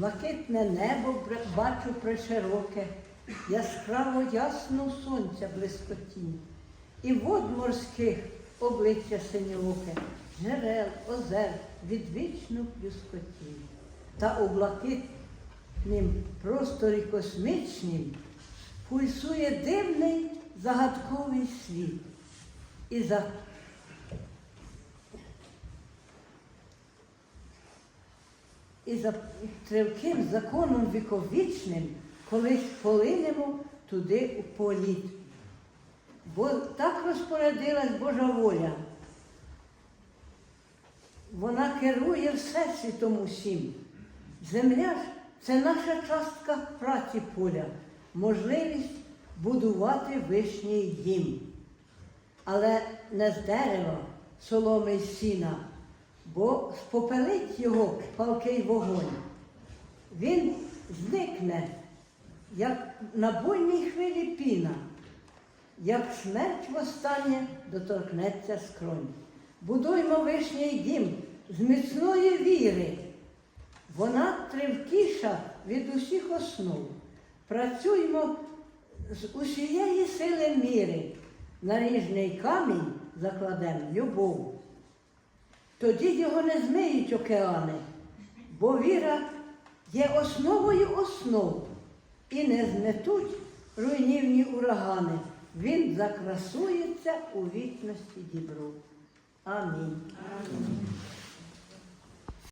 Блакитне небо бачу пришироке, яскраво ясно сонця блискотінь, і вод морських обличчя синьооке, джерел, озер, відвічну плюскотінь. Та у блакитнім просторі космічнім пульсує дивний загадковий світ. І за і за тривким законом віковічним колись полинемо туди у політ. Бо так розпорядилась Божа воля. Вона керує всесвітом усім. Земля ж це наша частка праці поля, можливість будувати вишній дім. Але не з дерева, соломи й сіна, бо спопелить його палкий вогонь. Він зникне, як на буйній хвилі піна, як смерть востаннє доторкнеться скронь. Будуймо вишній дім з міцної віри. Вона тривкіша від усіх основ. Працюймо з усієї сили міри. На ріжний камінь закладемо любов. Тоді його не змиють океани, бо віра є основою основ і не зметуть руйнівні урагани. Він закрасується у вічності дібру. Амінь.